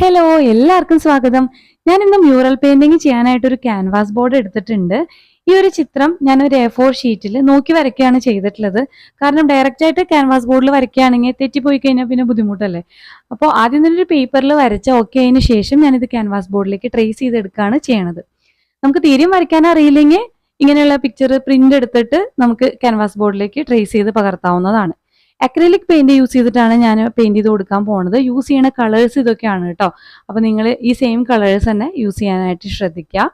Hello എല്ലാവർക്കും സ്വാഗതം. ഞാൻ ഇന്ന് മ്യൂറൽ പെയിന്റിങ് ചെയ്യാനായിട്ട് ഒരു ക്യാൻവാസ് ബോർഡ് എടുത്തിട്ടുണ്ട്. ഈ ഒരു ചിത്രം ഞാൻ ഒരു എ ഫോർ ഷീറ്റിൽ നോക്കി വരയ്ക്കുകയാണ് ചെയ്തിട്ടുള്ളത്. കാരണം ഡയറക്റ്റ് ആയിട്ട് ക്യാൻവാസ് ബോർഡിൽ വരയ്ക്കുകയാണെങ്കിൽ തെറ്റിപ്പോയി കഴിഞ്ഞാൽ പിന്നെ ബുദ്ധിമുട്ടല്ലേ? അപ്പോൾ ആദ്യം തന്നെ ഒരു പേപ്പറിൽ വരച്ച ഓക്കെ അതിന് ശേഷം ഞാനിത് ക്യാൻവാസ് ബോർഡിലേക്ക് ട്രേസ് ചെയ്തെടുക്കുകയാണ് ചെയ്യണത്. നമുക്ക് തീരെയും വരയ്ക്കാൻ അറിയില്ലെങ്കിൽ ഇങ്ങനെയുള്ള പിക്ചർ പ്രിന്റ് എടുത്തിട്ട് നമുക്ക് ക്യാൻവാസ് ബോർഡിലേക്ക് ട്രേസ് ചെയ്ത് പകർത്താവുന്നതാണ്. അക്രലിക് പെയിന്റ് യൂസ് ചെയ്തിട്ടാണ് ഞാൻ പെയിന്റ് ചെയ്ത് കൊടുക്കാൻ പോണത്. യൂസ് ചെയ്യുന്ന കളേഴ്സ് ഇതൊക്കെയാണ് കേട്ടോ അപ്പൊ നിങ്ങൾ ഈ സെയിം കളേഴ്സ് തന്നെ യൂസ് ചെയ്യാനായിട്ട് ശ്രദ്ധിക്കുക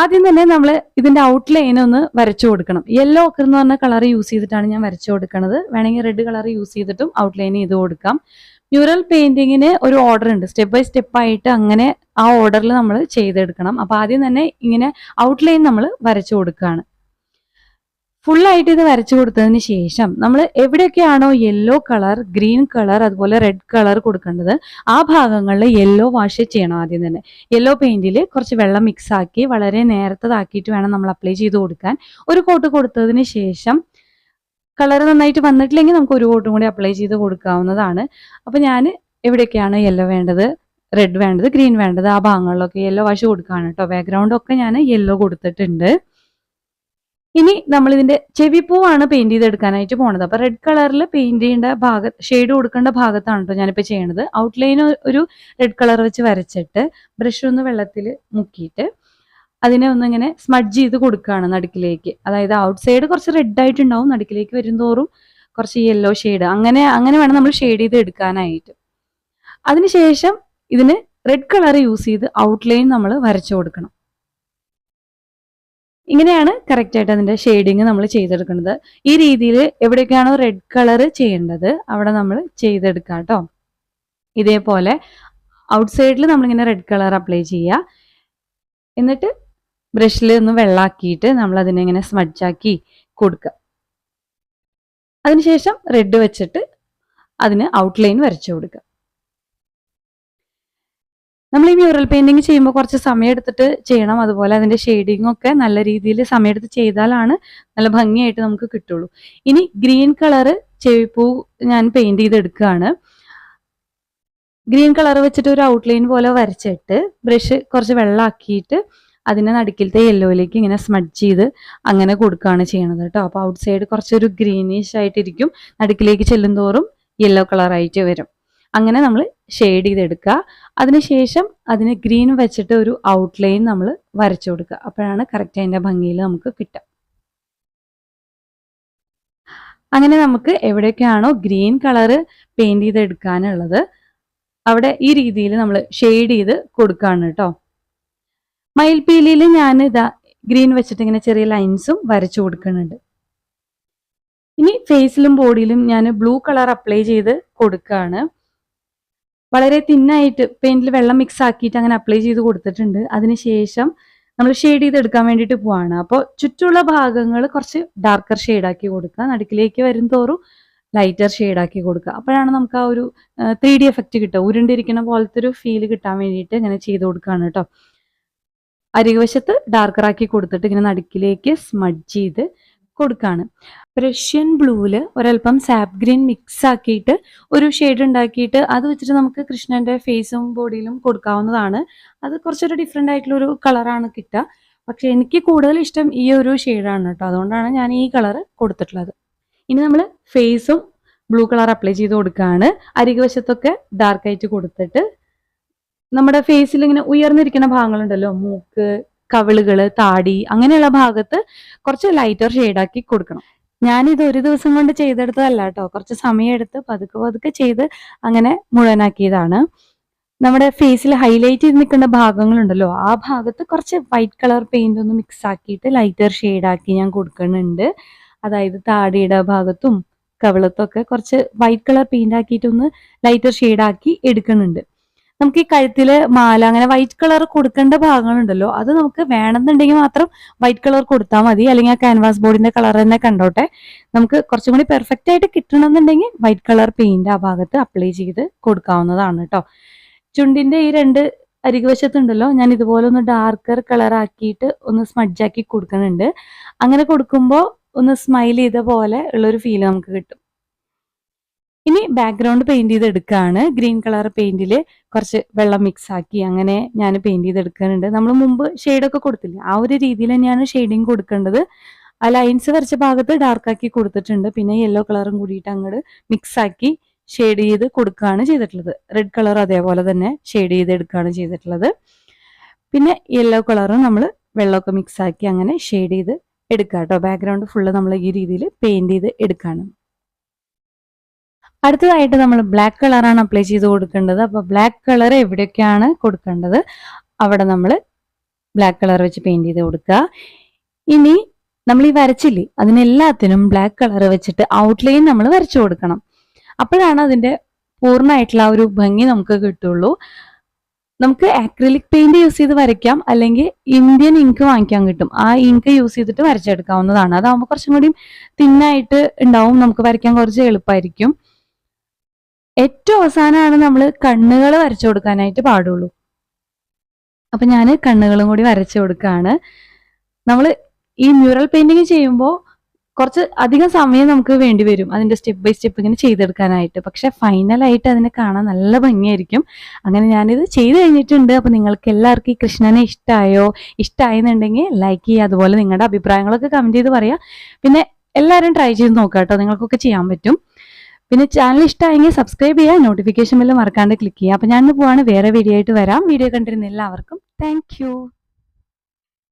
ആദ്യം തന്നെ നമ്മൾ ഇതിന്റെ ഔട്ട്ലൈൻ ഒന്ന് വരച്ചു കൊടുക്കണം. യെല്ലോ ഒക്കെ എന്ന് പറഞ്ഞ കളർ യൂസ് ചെയ്തിട്ടാണ് ഞാൻ വരച്ചു കൊടുക്കുന്നത് വേണമെങ്കിൽ റെഡ് കളർ യൂസ് ചെയ്തിട്ടും ഔട്ട്ലൈൻ ചെയ്ത് കൊടുക്കാം. മ്യൂറൽ പെയിന്റിങ്ങിന് ഒരു ഓർഡർ ഉണ്ട്. സ്റ്റെപ്പ് ബൈ സ്റ്റെപ്പ് ആയിട്ട് അങ്ങനെ ആ ഓർഡറിൽ നമ്മൾ ചെയ്തെടുക്കണം. അപ്പൊ ആദ്യം തന്നെ ഇങ്ങനെ ഔട്ട്ലൈൻ നമ്മൾ വരച്ചു കൊടുക്കുകയാണ് ഫുൾ ആയിട്ട് ഇത് വരച്ചു കൊടുത്തതിന് ശേഷം നമ്മൾ എവിടെയൊക്കെയാണോ യെല്ലോ കളർ ഗ്രീൻ കളർ അതുപോലെ റെഡ് കളർ കൊടുക്കേണ്ടത് ആ ഭാഗങ്ങളിൽ യെല്ലോ വാഷ് ചെയ്യണം ആദ്യം തന്നെ. യെല്ലോ പെയിന്റിൽ കുറച്ച് വെള്ളം മിക്സ് ആക്കി വളരെ നേരത്തതാക്കിയിട്ട് വേണം നമ്മൾ അപ്ലൈ ചെയ്ത് കൊടുക്കാൻ. ഒരു കോട്ട് കൊടുത്തതിന് ശേഷം കളർ നന്നായിട്ട് വന്നിട്ടില്ലെങ്കിൽ നമുക്ക് ഒരു കോട്ടും കൂടി അപ്ലൈ ചെയ്ത് കൊടുക്കാവുന്നതാണ്. അപ്പൊ ഞാൻ എവിടെയൊക്കെയാണ് യെല്ലോ വേണ്ടത് റെഡ് വേണ്ടത് ഗ്രീൻ വേണ്ടത് ആ ഭാഗങ്ങളിലൊക്കെ യെല്ലോ വാഷ് കൊടുക്കുകയാണ് കേട്ടോ. ബാക്ക്ഗ്രൗണ്ടൊക്കെ ഞാൻ യെല്ലോ കൊടുത്തിട്ടുണ്ട്. ഇനി നമ്മൾ ഇതിന്റെ ചെവിപ്പൂവാണ് പെയിന്റ് ചെയ്തെടുക്കാനായിട്ട് പോണത്. അപ്പൊ റെഡ് കളറിൽ പെയിന്റ് ചെയ്യേണ്ട ഭാഗ ഷെയ്ഡ് കൊടുക്കേണ്ട ഭാഗത്താണ് കേട്ടോ ഞാനിപ്പോ ചെയ്യണത്. ഔട്ട്ലൈൻ ഒരു റെഡ് കളർ വെച്ച് വരച്ചിട്ട് ബ്രഷ് ഒന്ന് വെള്ളത്തിൽ മുക്കിയിട്ട് അതിനെ ഒന്നിങ്ങനെ സ്മഡ്ജ് ചെയ്ത് കൊടുക്കുകയാണ് നടുക്കിലേക്ക്. അതായത് ഔട്ട് സൈഡ് കുറച്ച് റെഡ് ആയിട്ടുണ്ടാവും നടുക്കിലേക്ക് വരുംതോറും കുറച്ച് യെല്ലോ ഷെയ്ഡ് അങ്ങനെ അങ്ങനെ വേണം നമ്മൾ ഷെയ്ഡ് ചെയ്ത് എടുക്കാനായിട്ട്. അതിനുശേഷം ഇതിന് റെഡ് കളർ യൂസ് ചെയ്ത് ഔട്ട്ലൈൻ നമ്മൾ വരച്ചു കൊടുക്കണം. ഇങ്ങനെയാണ് കറക്റ്റായിട്ട് അതിന്റെ ഷെയ്ഡിങ് നമ്മൾ ചെയ്തെടുക്കുന്നത്. ഈ രീതിയിൽ എവിടെയൊക്കെയാണോ റെഡ് കളർ ചെയ്യേണ്ടത് അവിടെ നമ്മൾ ചെയ്തെടുക്കാം കേട്ടോ ഇതേപോലെ ഔട്ട് സൈഡിൽ നമ്മളിങ്ങനെ റെഡ് കളർ അപ്ലൈ ചെയ്യുക എന്നിട്ട് ബ്രഷിൽ ഒന്ന് വെള്ളാക്കിയിട്ട് നമ്മൾ അതിനെ ഇങ്ങനെ സ്മഡ്ജാക്കി കൊടുക്കുക അതിനുശേഷം റെഡ് വെച്ചിട്ട് അതിന് ഔട്ട്ലൈൻ വരച്ചു കൊടുക്കുക നമ്മൾ ഈ മ്യൂറൽ പെയിന്റിങ് ചെയ്യുമ്പോൾ കുറച്ച് സമയം എടുത്തിട്ട് ചെയ്യണം. അതുപോലെ അതിന്റെ ഷെയ്ഡിങ് ഒക്കെ നല്ല രീതിയിൽ സമയമെടുത്ത് ചെയ്താലാണ് നല്ല ഭംഗിയായിട്ട് നമുക്ക് കിട്ടുള്ളൂ. ഇനി ഗ്രീൻ കളറ് ചെവിപ്പൂ ഞാൻ പെയിന്റ് ചെയ്തെടുക്കുകയാണ്. ഗ്രീൻ കളർ വെച്ചിട്ട് ഒരു ഔട്ട്ലൈൻ പോലെ വരച്ചിട്ട് ബ്രഷ് കുറച്ച് വെള്ളമാക്കിയിട്ട് അതിനെ നടുക്കിലത്തെ യെല്ലോയിലേക്ക് ഇങ്ങനെ സ്മഡ് ചെയ്ത് അങ്ങനെ കൊടുക്കുകയാണ് ചെയ്യണത് കേട്ടോ. അപ്പോൾ ഔട്ട് സൈഡ് കുറച്ചൊരു ഗ്രീനിഷ് ആയിട്ടിരിക്കും. നടുക്കിലേക്ക് ചെല്ലും തോറും യെല്ലോ കളറായിട്ട് വരും. അങ്ങനെ നമ്മൾ ഷെയ്ഡ് ചെയ്തെടുക്കുക. അതിനുശേഷം അതിന് ഗ്രീൻ വെച്ചിട്ട് ഒരു ഔട്ട്ലൈൻ നമ്മൾ വരച്ചു കൊടുക്കുക. അപ്പോഴാണ് കറക്റ്റ് അതിന്റെ ഭംഗിയിൽ നമുക്ക് കിട്ടുക. അങ്ങനെ നമുക്ക് എവിടെയൊക്കെയാണോ ഗ്രീൻ കളറ് പെയിന്റ് ചെയ്തെടുക്കാനുള്ളത് അവിടെ ഈ രീതിയിൽ നമ്മൾ ഷെയ്ഡ് ചെയ്ത് കൊടുക്കുകയാണ് കേട്ടോ. മയിൽപീലിയിൽ ഞാൻ ഇതാ ഗ്രീൻ വെച്ചിട്ട് ഇങ്ങനെ ചെറിയ ലൈൻസും വരച്ചു കൊടുക്കുന്നുണ്ട്. ഇനി ഫേസിലും ബോഡിയിലും ഞാൻ ബ്ലൂ കളർ അപ്ലൈ ചെയ്ത് കൊടുക്കുകയാണ്. വളരെ തിന്നായിട്ട് പെയിന്റിൽ വെള്ളം മിക്സ് ആക്കിയിട്ട് അങ്ങനെ അപ്ലൈ ചെയ്ത് കൊടുത്തിട്ടുണ്ട്. അതിനുശേഷം നമ്മൾ ഷെയ്ഡ് ചെയ്ത് എടുക്കാൻ വേണ്ടിയിട്ട് പോവാണ്. അപ്പോൾ ചുറ്റുള്ള ഭാഗങ്ങൾ കുറച്ച് ഡാർക്കർ ഷെയ്ഡാക്കി കൊടുക്കുക. നടുക്കിലേക്ക് വരും തോറും ലൈറ്റർ ഷെയ്ഡാക്കി കൊടുക്കുക. അപ്പോഴാണ് നമുക്ക് ആ ഒരു ത്രീ ഡി എഫക്റ്റ് കിട്ടുക. ഉരുണ്ടിരിക്കുന്ന പോലത്തെ ഒരു ഫീൽ കിട്ടാൻ വേണ്ടിയിട്ട് ഇങ്ങനെ ചെയ്ത് കൊടുക്കുകയാണ് കേട്ടോ. അരികവശത്ത് ഡാർക്കർ ആക്കി കൊടുത്തിട്ട് ഇങ്ങനെ നടുക്കിലേക്ക് സ്മഡ് ചെയ്ത് കൊടുക്കുകയാണ് റഷ്യൻ ബ്ലൂവിൽ ഒരല്പം സാപ്പ് ഗ്രീൻ മിക്സ് ആക്കിയിട്ട് ഒരു ഷെയ്ഡ് ഉണ്ടാക്കിയിട്ട് അത് വെച്ചിട്ട് നമുക്ക് കൃഷ്ണന്റെ ഫേസും ബോഡിയിലും കൊടുക്കാവുന്നതാണ്. അത് കുറച്ചൊരു ഡിഫറെന്റ് ആയിട്ടുള്ള ഒരു കളറാണ് കിട്ടുക. പക്ഷെ എനിക്ക് കൂടുതൽ ഇഷ്ടം ഈ ഒരു ഷെയ്ഡാണ് കേട്ടോ. അതുകൊണ്ടാണ് ഞാൻ ഈ കളർ കൊടുത്തിട്ടുള്ളത്. ഇനി നമ്മൾ ഫേസും ബ്ലൂ കളർ അപ്ലൈ ചെയ്ത് കൊടുക്കുകയാണ്. അരികുവശത്തൊക്കെ ഡാർക്ക് ആയിട്ട് കൊടുത്തിട്ട് നമ്മുടെ ഫേസിൽ ഇങ്ങനെ ഉയർന്നിരിക്കുന്ന ഭാഗങ്ങളുണ്ടല്ലോ. മൂക്ക് കവിളുകൾ താടി അങ്ങനെയുള്ള ഭാഗത്ത് കുറച്ച് ലൈറ്റർ ഷെയ്ഡാക്കി കൊടുക്കണം. ഞാനിത് ഒരു ദിവസം കൊണ്ട് ചെയ്തെടുത്തതല്ല കേട്ടോ കുറച്ച് സമയമെടുത്ത് പതുക്കെ പതുക്കെ ചെയ്ത് അങ്ങനെ മുഴുവനാക്കിയതാണ്. നമ്മുടെ ഫേസിൽ ഹൈലൈറ്റ് ചെയ്ത് നിൽക്കുന്ന ഭാഗങ്ങളുണ്ടല്ലോ ആ ഭാഗത്ത് കുറച്ച് വൈറ്റ് കളർ പെയിന്റ് ഒന്ന് മിക്സ് ആക്കിയിട്ട് ലൈറ്റർ ഷെയ്ഡാക്കി ഞാൻ കൊടുക്കുന്നുണ്ട്. അതായത് താടിയുടെ ഭാഗത്തും കവിളത്തും ഒക്കെ കുറച്ച് വൈറ്റ് കളർ പെയിന്റ് ആക്കിയിട്ടൊന്ന് ലൈറ്റർ ഷെയ്ഡാക്കി എടുക്കുന്നുണ്ട്. നമുക്ക് ഈ കഴുത്തിൽ മാല അങ്ങനെ വൈറ്റ് കളർ കൊടുക്കേണ്ട ഭാഗങ്ങളുണ്ടല്ലോ അത് നമുക്ക് വേണമെന്നുണ്ടെങ്കിൽ മാത്രം വൈറ്റ് കളർ കൊടുത്താൽ മതി. അല്ലെങ്കിൽ ആ ക്യാൻവാസ് ബോർഡിന്റെ കളർ തന്നെ കണ്ടോട്ടെ. നമുക്ക് കുറച്ചും കൂടി പെർഫെക്റ്റ് ആയിട്ട് കിട്ടണമെന്നുണ്ടെങ്കിൽ വൈറ്റ് കളർ പെയിന്റ് ആ ഭാഗത്ത് അപ്ലൈ ചെയ്ത് കൊടുക്കാവുന്നതാണ് കേട്ടോ. ചുണ്ടിന്റെ ഈ രണ്ട് അരികുവശത്തുണ്ടല്ലോ ഞാൻ ഇതുപോലെ ഒന്ന് ഡാർക്കർ കളർ ആക്കിയിട്ട് ഒന്ന് സ്മഡ്ജാക്കി കൊടുക്കുന്നുണ്ട്. അങ്ങനെ കൊടുക്കുമ്പോൾ ഒന്ന് സ്മൈൽ ചെയ്ത പോലെ ഉള്ളൊരു ഫീൽ നമുക്ക് കിട്ടും. ഇനി ബാക്ക്ഗ്രൗണ്ട് പെയിന്റ് ചെയ്ത് എടുക്കുകയാണ് ഗ്രീൻ കളർ പെയിന്റിൽ കുറച്ച് വെള്ളം മിക്സ് ആക്കി അങ്ങനെ ഞാൻ പെയിന്റ് ചെയ്ത് എടുക്കാനുണ്ട് നമ്മൾ മുമ്പ് ഷെയ്ഡൊക്കെ കൊടുത്തില്ല? ആ ഒരു രീതിയിൽ തന്നെയാണ് ഷെയ്ഡിങ് കൊടുക്കേണ്ടത്. ആ ലൈൻസ് വരച്ച ഭാഗത്ത് ഡാർക്ക് ആക്കി കൊടുത്തിട്ടുണ്ട്. പിന്നെ യെല്ലോ കളറും കൂടിയിട്ട് അങ്ങോട്ട് മിക്സ് ആക്കി ഷെയ്ഡ് ചെയ്ത് കൊടുക്കുകയാണ് ചെയ്തിട്ടുള്ളത്. റെഡ് കളർ അതേപോലെ തന്നെ ഷെയ്ഡ് ചെയ്ത് എടുക്കുകയാണ് ചെയ്തിട്ടുള്ളത്. പിന്നെ യെല്ലോ കളറും നമ്മൾ വെള്ളമൊക്കെ മിക്സ് ആക്കി അങ്ങനെ ഷെയ്ഡ് ചെയ്ത് എടുക്കുക കേട്ടോ ബാക്ക്ഗ്രൗണ്ട് ഫുള്ള് നമ്മൾ ഈ രീതിയിൽ പെയിന്റ് ചെയ്ത് എടുക്കുകയാണ് അടുത്തതായിട്ട് നമ്മൾ ബ്ലാക്ക് കളറാണ് അപ്ലൈ ചെയ്ത് കൊടുക്കേണ്ടത്. അപ്പോൾ ബ്ലാക്ക് കളർ എവിടെയൊക്കെയാണ് കൊടുക്കേണ്ടത്? അവിടെ നമ്മൾ ബ്ലാക്ക് കളർ വെച്ച് പെയിന്റ് ചെയ്ത് കൊടുക്കുക. ഇനി നമ്മൾ ഈ വരച്ചില്ലേ? അതിനെല്ലാത്തിനും ബ്ലാക്ക് കളർ വെച്ചിട്ട് ഔട്ട്ലൈൻ നമ്മൾ വരച്ചു കൊടുക്കണം. അപ്പോഴാണ് അതിന്റെ പൂർണമായിട്ടുള്ള ഒരു ഭംഗി നമുക്ക് കിട്ടുള്ളൂ. നമുക്ക് അക്രിലിക് പെയിന്റ് യൂസ് ചെയ്ത് വരയ്ക്കാം. അല്ലെങ്കിൽ ഇന്ത്യൻ ഇങ്ക് വാങ്ങിക്കാൻ കിട്ടും. ആ ഇങ്ക് യൂസ് ചെയ്തിട്ട് വരച്ചെടുക്കാവുന്നതാണ്. അതാവുമ്പോൾ കുറച്ചും കൂടി തിന്നായിട്ട് ഉണ്ടാവും. നമുക്ക് വരയ്ക്കാൻ കുറച്ച് എളുപ്പമായിരിക്കും ഏറ്റവും അവസാനമാണ് നമ്മൾ കണ്ണുകൾ വരച്ചു കൊടുക്കാനായിട്ട് പാടുള്ളൂ. അപ്പൊ ഞാൻ കണ്ണുകളും കൂടി വരച്ചു കൊടുക്കുകയാണ് നമ്മൾ ഈ മ്യൂറൽ പെയിന്റിങ് ചെയ്യുമ്പോൾ കുറച്ച് അധികം സമയം നമുക്ക് വേണ്ടി വരും അതിന്റെ സ്റ്റെപ്പ് ബൈ സ്റ്റെപ്പ് ഇങ്ങനെ ചെയ്തെടുക്കാനായിട്ട്. പക്ഷെ ഫൈനലായിട്ട് അതിനെ കാണാൻ നല്ല ഭംഗിയായിരിക്കും. അങ്ങനെ ഞാനിത് ചെയ്ത് കഴിഞ്ഞിട്ടുണ്ട്. അപ്പൊ നിങ്ങൾക്ക് എല്ലാവർക്കും ഈ കൃഷ്ണനെ ഇഷ്ടമായോ ഇഷ്ടമായെന്നുണ്ടെങ്കിൽ ലൈക്ക് ചെയ്യുക. അതുപോലെ നിങ്ങളുടെ അഭിപ്രായങ്ങളൊക്കെ കമന്റ് ചെയ്ത് പറയാം. പിന്നെ എല്ലാവരും ട്രൈ ചെയ്ത് നോക്കാം കേട്ടോ നിങ്ങൾക്കൊക്കെ ചെയ്യാൻ പറ്റും. പിന്നെ ചാനൽ ഇഷ്ടമായെങ്കിൽ സബ്സ്ക്രൈബ് ചെയ്യുക നോട്ടിഫിക്കേഷൻ ബില്ല് മറക്കാണ്ട് ക്ലിക്ക് ചെയ്യുക. അപ്പൊ ഞാൻ പോവാണ്. വേറെ വീഡിയോ ആയിട്ട് വരാം. വീഡിയോ കണ്ടിരുന്ന എല്ലാവർക്കും താങ്ക്